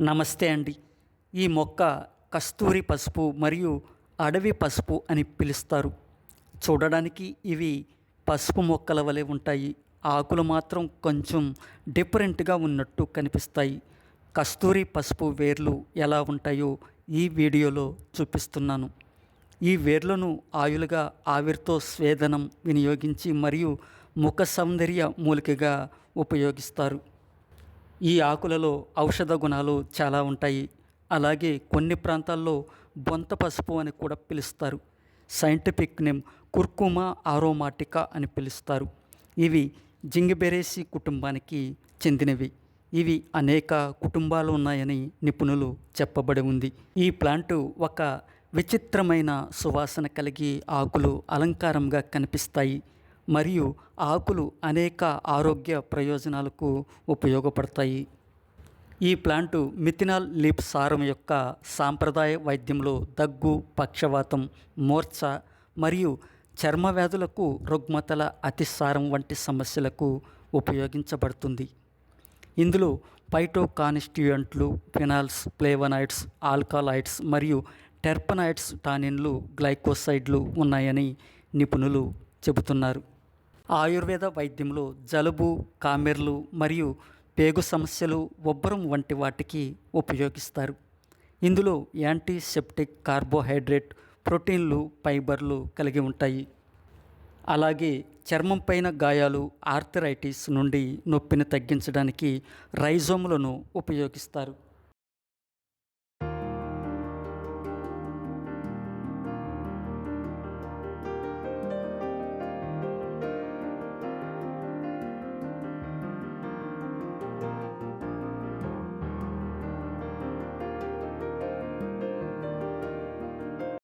నమస్తే అండి. ఈ మొక్క కస్తూరి పసుపు మరియు అడవి పసుపు అని పిలుస్తారు. చూడడానికి ఇవి పసుపు మొక్కల వలె ఉంటాయి. ఆకులు మాత్రం కొంచెం డిఫరెంట్గా ఉన్నట్టు కనిపిస్తాయి. కస్తూరి పసుపు వేర్లు ఎలా ఉంటాయో ఈ వీడియోలో చూపిస్తున్నాను. ఈ వేర్లను ఆయులుగా ఆవిరితో స్వేదనం వినియోగించి మరియు ముఖ సౌందర్య మూలికగా ఉపయోగిస్తారు. ఈ ఆకులలో ఔషధ గుణాలు చాలా ఉంటాయి. అలాగే కొన్ని ప్రాంతాల్లో బొంత పసుపు అని కూడా పిలుస్తారు. సైంటిఫిక్ నేమ్ కుర్కుమా ఆరోమాటికా అని పిలుస్తారు. ఇవి జింగిబెరేసి కుటుంబానికి చెందినవి. ఇవి అనేక కుటుంబాలు ఉన్నాయని నిపుణులు చెప్పబడి ఉంది. ఈ ప్లాంటు ఒక విచిత్రమైన సువాసన కలిగి ఆకులు అలంకారంగా కనిపిస్తాయి. మరియు ఆకులు అనేక ఆరోగ్య ప్రయోజనాలకు ఉపయోగపడతాయి. ఈ ప్లాంటు మిథినాల్ లీప్ సారం యొక్క సాంప్రదాయ వైద్యంలో దగ్గు పక్షవాతం మూర్ఛ మరియు చర్మ వ్యాధులకు రుగ్మతల అతిసారం వంటి సమస్యలకు ఉపయోగించబడుతుంది. ఇందులో పైటో ఫినాల్స్ ప్లేవనాయిడ్స్ ఆల్కాలాయిడ్స్ మరియు టెర్పనాయిడ్స్ టానిన్లు గ్లైకోసైడ్లు ఉన్నాయని నిపుణులు చెబుతున్నారు. ఆయుర్వేద వైద్యంలో జలుబు కామెర్లు మరియు పేగు సమస్యలు ఉబ్బరం వంటి వాటికి ఉపయోగిస్తారు. ఇందులో యాంటీసెప్టిక్ కార్బోహైడ్రేట్ ప్రోటీన్లు ఫైబర్లు కలిగి ఉంటాయి. అలాగే చర్మం పైన గాయాలు ఆర్థరైటిస్ నుండి నొప్పిని తగ్గించడానికి రైజోములను ఉపయోగిస్తారు.